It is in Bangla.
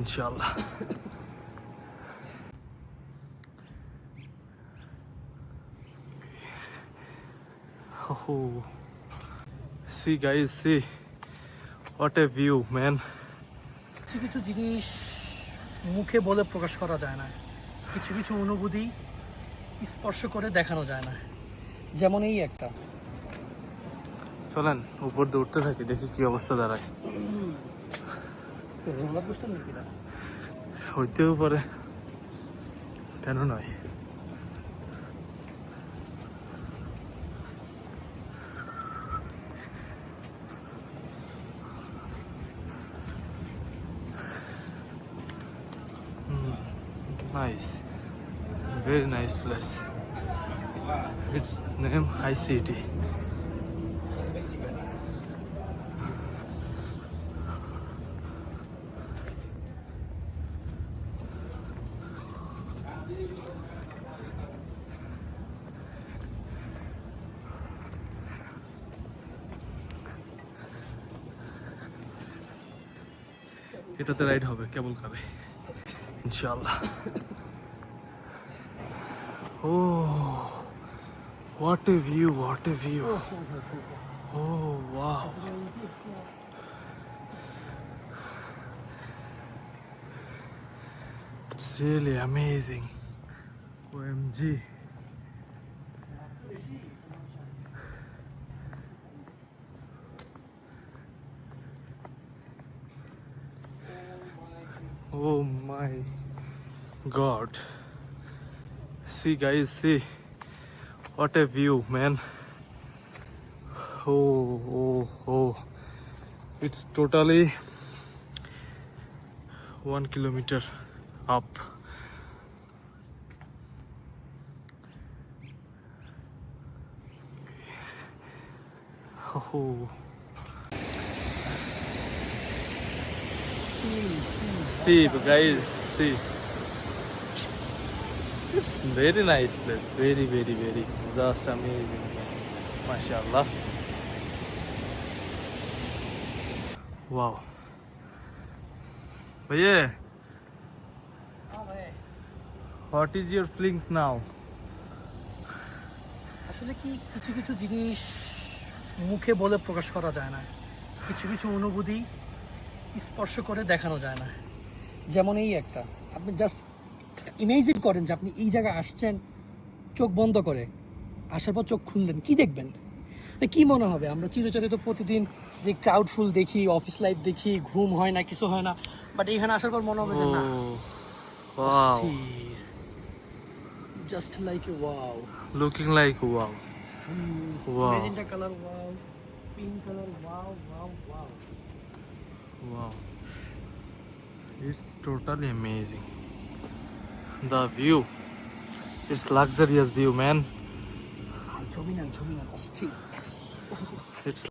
ইনশাআল্লাহ। Oh, see guys, see. What a view, man. কিছু কিছু জিনিস মুখে বলে প্রকাশ করা যায় না। কিছু কিছু অনুভূতি স্পর্শ করে দেখানো যায় না। যেমন এই একটা। চলেন উপর দিয়ে উঠতে থাকি দেখি কি অবস্থা দাঁড়ায়। হইতেও পারে কেন নয় nice very nice place its name high এটাতে রাইড হবে, কেবল কারে ইনশাআল্লাহ ও what a view what a view oh wow It's really amazing. OMG. Oh my god. See, guys, see. What a view, man. Oh, oh, oh. It's totally one kilometer up. Oh. Hmm. See, guys, see. It's very nice place. Very, very, very. Just amazing. MashaAllah. Wow. Bhaiya, what is your feelings now? আসলে কি কিছু কিছু জিনিস মুখে বলে প্রকাশ করা যায় না কিছু কিছু অনুভূতি স্পর্শ করে দেখানো যায় না যেমন এই একটা আপনি জাস্ট ইমেজিন করেন যে আপনি এই জায়গায় আসছেন চোখ বন্ধ করে আসার পর চোখ খুললেন কি দেখবেন কি মনে হবে আমরা চিরচরিত প্রতিদিন যে ক্রাউড ফুল দেখি অফিস লাইফ দেখি ঘুম হয় না কিছু হয় না বাট এখানে আসার পর মনে হবে যে না. Just like wow Looking like wow. Wow. Magenta colour wow pink colour wow wow wow Wow. It's totally amazing. The view. It's luxurious view, man. It's